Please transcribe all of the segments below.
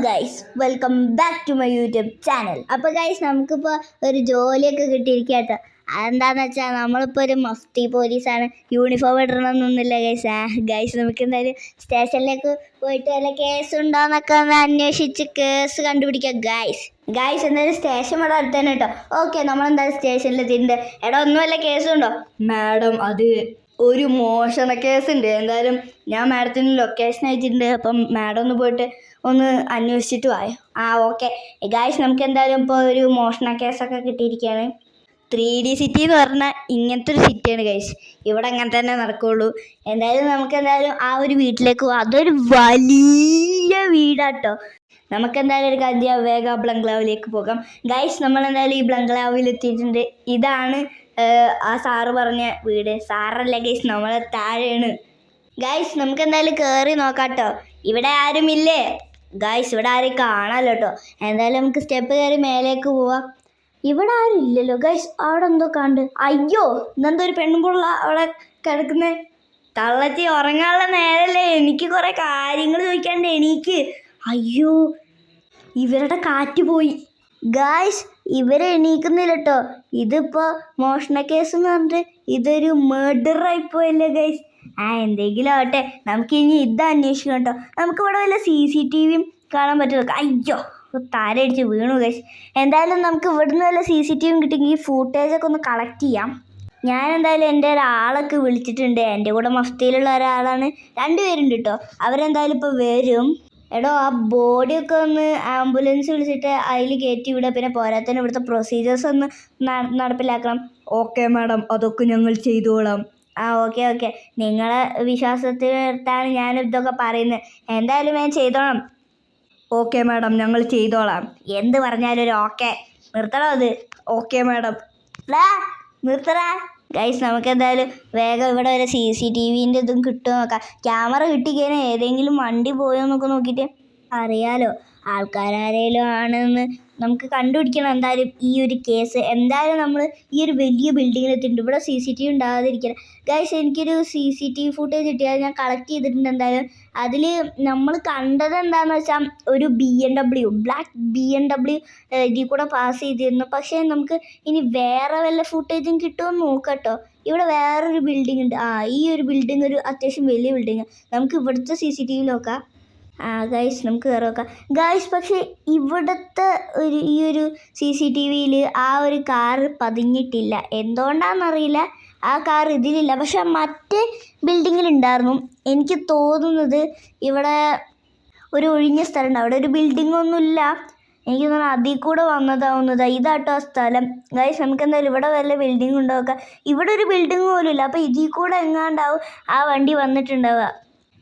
Guys welcome back to my YouTube channel അപ്പോൾ guys നമുക്കിപ്പോൾ ഒരു ജോലിയൊക്കെ കിട്ടിയിരിക്കാത്ത അതെന്താന്ന് വെച്ചാൽ നമ്മളിപ്പോൾ ഒരു മഫ്തി പോലീസാണ് യൂണിഫോം ഇടണമെന്നൊന്നുമില്ല ഗൈസ് ആ ഗൈസ് നമുക്ക് എന്തായാലും സ്റ്റേഷനിലേക്ക് പോയിട്ട് വല്ല കേസ് ഉണ്ടോന്നൊക്കെ ഒന്ന് അന്വേഷിച്ച് കേസ് കണ്ടുപിടിക്കാം ഗൈസ് ഗൈസ് എന്തായാലും സ്റ്റേഷൻ ഇവിടെ അടുത്ത് തന്നെ കേട്ടോ. ഓക്കെ നമ്മളെന്തായാലും സ്റ്റേഷനിൽ എത്തിയിട്ടുണ്ട് എടാ ഒന്നും വല്ല കേസുണ്ടോ മാഡം അത് ഒരു മോഷണ കേസുണ്ട്. എന്തായാലും ഞാൻ മാഡത്തിന് ലൊക്കേഷൻ അയച്ചിട്ടുണ്ട്. അപ്പം മാഡം ഒന്ന് പോയിട്ട് ഒന്ന് അന്വേഷിച്ചിട്ട് വായോ ആ ഓക്കെ ഗായ്സ് നമുക്ക് എന്തായാലും ഇപ്പോൾ ഒരു മോഷണ കേസൊക്കെ കിട്ടിയിരിക്കുകയാണ്. ത്രീ ഡി സിറ്റി എന്ന് പറഞ്ഞാൽ ഇങ്ങനത്തെ ഒരു സിറ്റിയാണ് ഗൈസ് ഇവിടെ അങ്ങനെ തന്നെ നടക്കുകയുള്ളൂ എന്തായാലും നമുക്ക് എന്തായാലും ആ ഒരു വീട്ടിലേക്ക് പോകാം അതൊരു വലിയ വീടാട്ടോ. നമുക്ക് എന്തായാലും ഒരു കാര്യം വേഗം ആ ബംഗ്ലാവിലേക്ക് പോകാം. ഗൈസ് നമ്മൾ എന്തായാലും ഈ ബംഗ്ലാവിൽ എത്തിയിട്ടുണ്ട്. ഇതാണ് ആ സാറ് പറഞ്ഞ വീട്. സാറല്ല ഗൈസ് നമ്മളെ താഴെയാണ്. ഗൈസ് നമുക്ക് എന്തായാലും കയറി നോക്കാട്ടോ. ഇവിടെ ആരുമില്ലേ? ഗൈസ് ഇവിടെ ആരും കാണാമല്ലോ കേട്ടോ എന്തായാലും നമുക്ക് സ്റ്റെപ്പ് കയറി മേലേക്ക് പോവാം. ഇവിടെ ആരും ഇല്ലല്ലോ. ഗൈസ് അവിടെ എന്തോ കണ്ട്. അയ്യോ ഇന്നെന്തോ ഒരു പെൺകുള്ള അവിടെ കിടക്കുന്നേ. തള്ളത്തി ഉറങ്ങാനുള്ള നേരല്ലേ. എനിക്ക് കുറേ കാര്യങ്ങൾ ചോദിക്കാണ്ട് എനിക്ക്. അയ്യോ ഇവരുടെ കാറ്റ് പോയി. ഗായ്സ് ഇവരെ എണീക്കുന്നില്ല കേട്ടോ ഇതിപ്പോൾ മോഷണ കേസ് എന്ന് പറഞ്ഞിട്ട് ഇതൊരു മർഡർ ആയിപ്പോയല്ലേ ഗൈസ് ആ എന്തെങ്കിലും ആവട്ടെ. നമുക്ക് ഇനി ഇത് അന്വേഷിക്കണം കേട്ടോ. നമുക്ക് ഇവിടെ വല്ല സി സി ടി വിയും കാണാൻ പറ്റുമോ? അയ്യോ താരടിച്ച് വീണു ഗൈസ് എന്തായാലും നമുക്ക് ഇവിടുന്ന് വല്ല സി സി ടി വിയും കിട്ടിയെങ്കിൽ ഫൂട്ടേജൊക്കെ ഒന്ന് കളക്ട് ചെയ്യാം. ഞാൻ എന്തായാലും എന്റെ ഒരാളൊക്കെ വിളിച്ചിട്ടുണ്ട്. എന്റെ കൂടെ മഫ്തിയിലുള്ള ഒരാളാണ്. രണ്ടുപേരുണ്ട് കേട്ടോ. അവരെന്തായാലും ഇപ്പോൾ വരും. എടോ ആ ബോഡിയൊക്കെ ഒന്ന് ആംബുലൻസ് വിളിച്ചിട്ട് അതിൽ കയറ്റി വിടുക പിന്നെ പോരാത്തന്നെ ഇവിടുത്തെ പ്രൊസീജിയേഴ്സ് ഒന്ന് നട- നടപ്പിലാക്കണം. ഓക്കെ മാഡം അതൊക്കെ ഞങ്ങൾ ചെയ്തോളാം. ആ ഓക്കെ ഓക്കെ നിങ്ങളെ വിശ്വാസത്തിലാണ് ഞാൻ ഇതൊക്കെ പറയുന്നത്. എന്തായാലും ഞാൻ ചെയ്തോളാം ഓക്കെ മാഡം ഞങ്ങൾ ചെയ്തോളാം. എന്ത് പറഞ്ഞാലും ഒരു ഓക്കെ നിർത്തണോ അത്? ഓക്കെ മാഡം നിർത്തടാ. ഗൈസ് നമുക്ക് എന്തായാലും വേഗം ഇവിടെ ഒരു സി സി ടി വിന്റെ ഇതും കിട്ടുമോ നോക്കാം. ക്യാമറ കിട്ടിക്കഴിഞ്ഞാൽ ഏതെങ്കിലും വണ്ടി പോയോ എന്നൊക്കെ നോക്കിയിട്ട് അറിയാലോ ആൾക്കാരാരേലും ആണെന്ന്. നമുക്ക് കണ്ടുപിടിക്കണം എന്തായാലും ഈ ഒരു കേസ് എന്തായാലും നമ്മൾ ഈ ഒരു വലിയ ബിൽഡിങ്ങിൽ എത്തിയിട്ടുണ്ട്. ഇവിടെ സി സി ടി വി ഉണ്ടാകാതിരിക്കണം ഗൈസ് എനിക്കൊരു C C T V footage കിട്ടിയാൽ ഞാൻ കളക്ട് ചെയ്തിട്ടുണ്ട് എന്തായാലും. അതിൽ നമ്മൾ കണ്ടത് എന്താണെന്ന് വെച്ചാൽ ഒരു B M W black B M W ഇതിൽ കൂടെ പാസ് ചെയ്തിരുന്നു. പക്ഷേ നമുക്ക് ഇനി വേറെ വല്ല ഫുട്ടേജും കിട്ടുമോ നോക്കട്ടോ. ഇവിടെ വേറൊരു ബിൽഡിംഗ് ഉണ്ട്. ആ ഈ ഒരു ബിൽഡിംഗ് ഒരു അത്യാവശ്യം വലിയ ബിൽഡിംഗ് നമുക്ക് ഇവിടുത്തെ സി സി ടി വി നോക്കാം. ഗൈസ് നമുക്ക് കയറി നോക്കാം. ഗൈസ് പക്ഷേ ഇവിടുത്തെ ഒരു ഈ ഒരു സി സി ടി വിയിൽ ആ ഒരു കാറ് പതിഞ്ഞിട്ടില്ല. എന്തുകൊണ്ടാണെന്നറിയില്ല ആ കാർ ഇതിലില്ല. പക്ഷെ മറ്റേ ബിൽഡിങ്ങിലുണ്ടായിരുന്നു എനിക്ക് തോന്നുന്നത് ഇവിടെ ഒരു ഒഴിഞ്ഞ സ്ഥലമുണ്ട്. അവിടെ ഒരു ബിൽഡിംഗ് ഒന്നുമില്ല. എനിക്ക് തോന്നുന്നു അതിൽ കൂടെ വന്നതാവുന്നത്. ഇതാട്ടോ ആ സ്ഥലം. ഗൈസ് നമുക്ക് എന്തായാലും ഇവിടെ വല്ല ബിൽഡിംഗ് ഉണ്ടാവുക ഇവിടെ ഒരു ബിൽഡിംഗ് പോലും ഇല്ല അപ്പോൾ ഇതിൽ കൂടെ എങ്ങാണ്ടാവും ആ വണ്ടി വന്നിട്ടുണ്ടാവുക.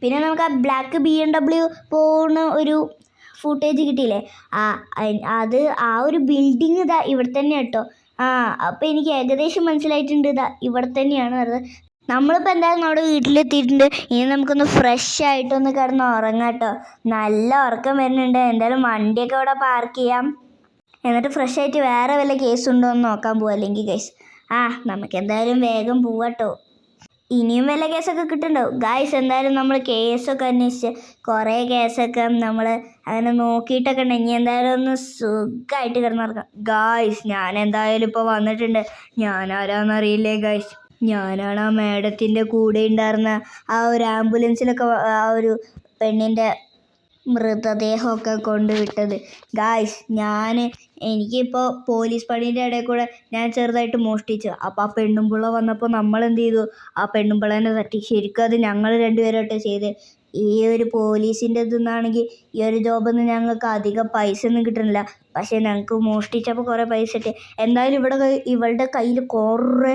പിന്നെ നമുക്ക് ആ ബ്ലാക്ക് ബി എം ഡബ്ല്യു പോകുന്ന ഒരു ഫുട്ടേജ് കിട്ടിയില്ലേ? ആ അത് ആ ഒരു ബിൽഡിങ് ഇതാ ഇവിടെ തന്നെ കേട്ടോ. ആ അപ്പോൾ എനിക്ക് ഏകദേശം മനസ്സിലായിട്ടുണ്ട് ഇതാ ഇവിടെ തന്നെയാണ് വരുന്നത്. നമ്മളിപ്പോൾ എന്തായാലും നമ്മുടെ വീട്ടിലെത്തിയിട്ടുണ്ട്. ഇനി നമുക്കൊന്ന് ഫ്രഷ് ആയിട്ടൊന്ന് കിടന്ന് ഉറങ്ങാം കേട്ടോ. നല്ല ഉറക്കം വരുന്നുണ്ട്. എന്തായാലും വണ്ടിയൊക്കെ ഇവിടെ പാർക്ക് ചെയ്യാം. എന്നിട്ട് ഫ്രഷ് ആയിട്ട് വേറെ വല്ല കേസ് ഉണ്ടോ എന്ന് നോക്കാൻ പോവാം അല്ലെങ്കിൽ കേസ് ആ നമുക്ക് എന്തായാലും വേഗം പോവാട്ടോ ഇനിയും വല്ല കേസൊക്കെ കിട്ടുന്നുണ്ടാവും. ഗായ്സ് എന്തായാലും നമ്മൾ കേസൊക്കെ അന്വേഷിച്ച് കുറേ കേസൊക്കെ നമ്മൾ അങ്ങനെ നോക്കിയിട്ടൊക്കെ ഉണ്ട്. ഇനി എന്തായാലും ഒന്ന് സുഖമായിട്ട് കിടന്നിറക്കാം ഗായ്സ് ഞാൻ എന്തായാലും ഇപ്പോൾ വന്നിട്ടുണ്ട്. ഞാൻ ഞാനാരാന്നറിയില്ലേ ഗായ്സ് ഞാനാണ് ആ മേഡത്തിന്റെ കൂടെ ഉണ്ടായിരുന്ന ആ ഒരു ആംബുലൻസിലൊക്കെ ആ ഒരു പെണ്ണിന്റെ മൃതദേഹമൊക്കെ കൊണ്ടുവിട്ടത്. ഗായ്സ് ഞാൻ എനിക്കിപ്പോൾ പോലീസ് പണീന്റെ ഇടയിൽ കൂടെ ഞാൻ ചെറുതായിട്ട് മോഷ്ടിച്ചു. അപ്പോൾ ആ പെണ്ണുമ്പിള്ള വന്നപ്പോൾ നമ്മൾ എന്ത് ചെയ്തു ആ പെണ്ണുമ്പിള്ളേനെ തട്ടി. ശരിക്കും അത് ഞങ്ങൾ രണ്ടുപേരോട്ടെ ചെയ്ത്. ഈ ഒരു പോലീസിന്റെ ഇതെന്നാണെങ്കിൽ ഈ ഒരു ജോബിൽ ഞങ്ങൾക്ക് അധികം പൈസ ഒന്നും കിട്ടുന്നില്ല പക്ഷേ ഞങ്ങൾക്ക് മോഷ്ടിച്ചപ്പോൾ കുറേ പൈസ കിട്ടി. എന്തായാലും ഇവിടെ ഇവളുടെ കയ്യിൽ കുറേ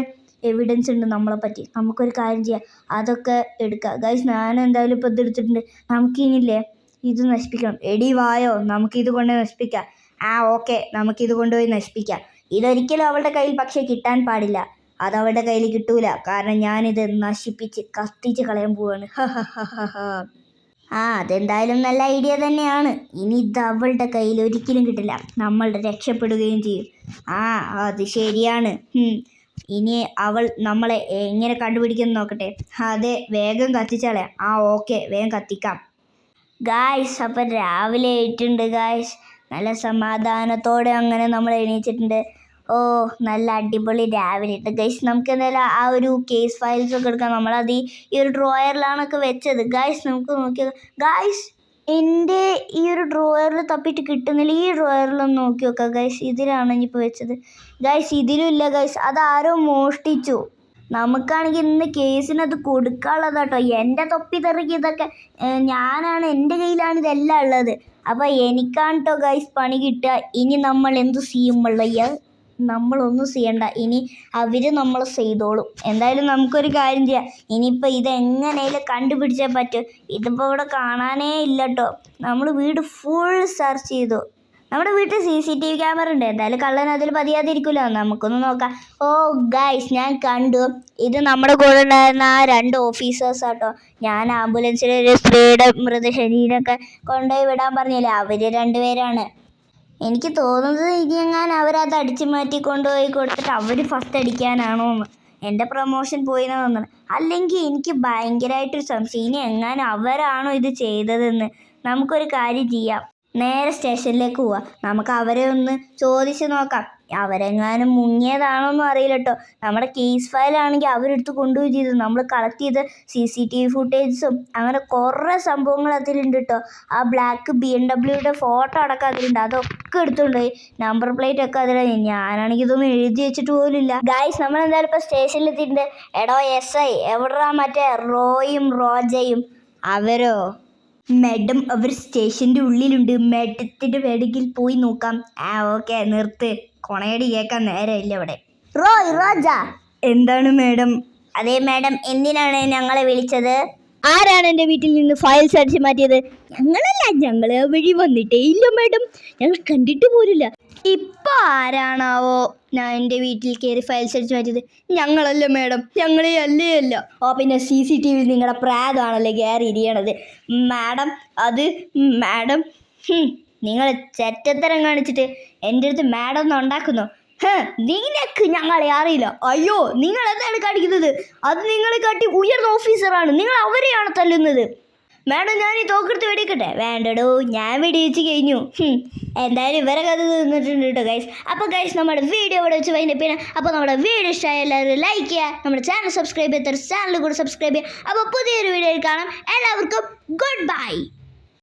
എവിഡൻസ് ഉണ്ട് നമ്മളെ പറ്റി. നമുക്കൊരു കാര്യം ചെയ്യാം. അതൊക്കെ എടുക്കാം. ഗൈസ് ഞാൻ എന്തായാലും ഇപ്പോൾ ഇത് എടുത്തിട്ടുണ്ട് നമുക്കിനില്ലേ ഇത് നശിപ്പിക്കണം. എടി വായോ നമുക്കിത് കൊണ്ട് നശിപ്പിക്കാം. ആ ഓക്കെ നമുക്കിത് കൊണ്ടുപോയി നശിപ്പിക്കാം. ഇതൊരിക്കലും അവളുടെ കയ്യിൽ പക്ഷേ കിട്ടാൻ പാടില്ല. അത് അവളുടെ കയ്യിൽ കിട്ടൂല. കാരണം ഞാനിത് നശിപ്പിച്ച് കത്തിച്ച് കളയാൻ പോവാണ്. ആ അതെന്തായാലും നല്ല ഐഡിയ തന്നെയാണ്. ഇനി ഇത് അവളുടെ കയ്യിൽ ഒരിക്കലും കിട്ടില്ല. നമ്മൾ രക്ഷപ്പെടുകയും ചെയ്യും. ആ അത് ശരിയാണ്. ഇനി അവൾ നമ്മളെ എങ്ങനെ കണ്ടുപിടിക്കുന്നു നോക്കട്ടെ. അതെ വേഗം കത്തിച്ചാളെ ആ ഓക്കെ വേഗം കത്തിക്കാം. ഗായ്സ് അപ്പം രാവിലെ ആയിട്ടുണ്ട് ഗായ്സ് നല്ല സമാധാനത്തോടെ അങ്ങനെ നമ്മൾ എണീച്ചിട്ടുണ്ട്. ഓ നല്ല അടിപൊളി രാവിലെ. ഇട്ട് ഗൈസ് നമുക്ക് എന്തായാലും ആ ഒരു കേസ് ഫയൽസ് ഒക്കെ എടുക്കാം. നമ്മളത് ഈ ഒരു ഡ്രോയറിലാണൊക്കെ വെച്ചത്. ഗൈസ് നമുക്ക് നോക്കിയത്. ഗായ്സ് എന്റെ ഈ ഒരു ഡ്രോയറിൽ തപ്പിയിട്ട് കിട്ടുന്നില്ല. ഈ ഡ്രോയറിലൊന്ന് നോക്കി നോക്കാം ഗൈസ് ഇതിലാണ് ഇനിയിപ്പോൾ വെച്ചത്. ഗൈസ് ഇതിലും ഇല്ല ഗൈസ് അതാരോ മോഷ്ടിച്ചു. നമുക്കാണെങ്കിൽ ഇന്ന് കേസിനത് കൊടുക്കാനുള്ളതാട്ടോ. എന്റെ തൊപ്പി തെറിക്കിയതൊക്കെ ഇതൊക്കെ ഞാനാണ് എന്റെ കയ്യിലാണ് ഇതെല്ലാം ഉള്ളത്. അപ്പോൾ എനിക്കാണ് കേട്ടോ ഗൈസ് പണി കിട്ടുക. ഇനി നമ്മൾ എന്ത് ചെയ്യുമ്പോഴയ്യ നമ്മളൊന്നും ചെയ്യണ്ട. ഇനി അവർ നമ്മൾ ചെയ്തോളും. എന്തായാലും നമുക്കൊരു കാര്യം ചെയ്യാം. ഇനിയിപ്പോൾ ഇതെങ്ങനെയും കണ്ടുപിടിച്ചേ പറ്റും. ഇതിപ്പോൾ ഇവിടെ കാണാനേ ഇല്ല കേട്ടോ നമ്മൾ വീട് ഫുൾ സെർച്ച് ചെയ്തു. നമ്മുടെ വീട്ടിൽ C C T V camera ഉണ്ട്. എന്തായാലും കള്ളൻ അതിൽ പതിയാതിരിക്കുമല്ലോ നമുക്കൊന്ന് നോക്കാം. ഓ ഗൈസ് ഞാൻ കണ്ടു. ഇത് നമ്മുടെ കൂടെ ഉണ്ടായിരുന്ന ആ രണ്ട് ഓഫീസേഴ്സ് ആട്ടോ. ഞാൻ ആംബുലൻസിൽ ഒരു സ്ത്രീയുടെ മൃതശരീരമൊക്കെ കൊണ്ടുപോയി വിടാൻ പറഞ്ഞില്ലേ? അവർ രണ്ടുപേരാണ്. എനിക്ക് തോന്നുന്നത് ഇനി ഞാൻ അവരത് അടിച്ചു മാറ്റി കൊണ്ടുപോയി കൊടുത്തിട്ട് അവർ ഫസ്റ്റ് അടിക്കാനാണോ എന്ന്. എന്റെ പ്രൊമോഷൻ പോയി എന്ന് തോന്നുന്നത്. അല്ലെങ്കിൽ എനിക്ക് ഭയങ്കരമായിട്ടൊരു സംശയം. ഇനി എങ്ങാനും അവരാണോ ഇത് ചെയ്തതെന്ന്. നമുക്കൊരു കാര്യം ചെയ്യാം. നേരെ സ്റ്റേഷനിലേക്ക് പോവാം. നമുക്ക് അവരെ ഒന്ന് ചോദിച്ച് നോക്കാം. അവരെങ്ങാനും മുങ്ങിയതാണോന്നും അറിയില്ല കേട്ടോ നമ്മുടെ കേസ് ഫയലാണെങ്കിൽ അവരെടുത്ത് കൊണ്ടുപോയി ചെയ്തു. നമ്മൾ കളക്ട് ചെയ്ത സി സി ടി വി ഫുട്ടേജസും അങ്ങനെ കുറേ സംഭവങ്ങൾ അതിലുണ്ട് കേട്ടോ ആ ബ്ലാക്ക് ബി എം ഡബ്ല്യൂയുടെ ഫോട്ടോ അടക്കം അതിലുണ്ട്. അതൊക്കെ എടുത്തുകൊണ്ടുപോയി നമ്പർ പ്ലേറ്റ് ഒക്കെ അതിലാണ് ഞാനാണെങ്കിൽ ഇതൊന്നും എഴുതി വെച്ചിട്ട് പോലും ഇല്ല ഗായ്സ് നമ്മൾ എന്തായാലും ഇപ്പോൾ സ്റ്റേഷനിൽ എത്തിയിട്ടുണ്ട് എടോ എസ് ഐ എവിടാ മറ്റേ റോയും റോജയും? അവരോ? മാഡം അവർ സ്റ്റേഷന്റെ ഉള്ളിലുണ്ട്. മാഡത്തിന്റെ വേണമെങ്കിൽ പോയി നോക്കാം. ആ ഓക്കെ നിർത്ത്. കൊണയടി കേൾക്കാൻ നേരമില്ല ഇവിടെ. റോയ് റോജ. എന്താണ് മാഡം? അതെ മാഡം. എന്തിനാണ് ഞങ്ങളെ വിളിച്ചത്? ആരാണ് എന്റെ വീട്ടിൽ നിന്ന് ഫയൽസ് അടിച്ചു മാറ്റിയത്? ഞങ്ങളല്ല ഞങ്ങൾ വഴി വന്നിട്ടേ ഇല്ല മാഡം ഞങ്ങൾ കണ്ടിട്ട് പോലില്ല ഇപ്പോൾ ആരാണാവോ ഞാൻ എന്റെ വീട്ടിൽ കയറി ഫയൽസ് അടിച്ചു മാറ്റിയത്? ഞങ്ങളല്ല മാഡം ഞങ്ങളെ അല്ലേ അല്ല. ഓ പിന്നെ സി സി ടി വി നിങ്ങളുടെ പ്രാതാണല്ലേ കയറി ഇരിയണത് മാഡം അത് മാഡം നിങ്ങൾ ചെറ്റത്തരം കാണിച്ചിട്ട് എന്റെ അടുത്ത് മാഡം ഒന്ന് ഉണ്ടാക്കുന്നു? നിനക്ക് ഞങ്ങളെ അറിയില്ല. അയ്യോ നിങ്ങൾ എന്താണ് കാണിക്കുന്നത്? അത് നിങ്ങളെ കാട്ടി ഉയർന്ന ഓഫീസറാണ് നിങ്ങൾ അവരെയാണ് തല്ലുന്നത്. മാഡം ഞാൻ ഈ തോക്കെടുത്ത് വെടിക്കട്ടെ വേണ്ടടോ ഞാൻ വെടിവെച്ച് കഴിഞ്ഞു. എന്തായാലും ഇവരെ കഥ നിന്നിട്ടുണ്ട് കേട്ടോ ഗൈസ് അപ്പോൾ ഗൈസ് നമ്മുടെ വീഡിയോ ഇവിടെ വെച്ച് വൈകിട്ട് പിന്നെ അപ്പോൾ നമ്മുടെ വീഡിയോ ഇഷ്ടമായ എല്ലാവരും ലൈക്ക് ചെയ്യുക. നമ്മുടെ ചാനൽ സബ്സ്ക്രൈബ് ചെയ്യാത്ത ചാനൽ കൂടെ സബ്സ്ക്രൈബ് ചെയ്യുക. അപ്പോൾ പുതിയൊരു വീഡിയോയിൽ കാണാം. എല്ലാവർക്കും ഗുഡ് ബൈ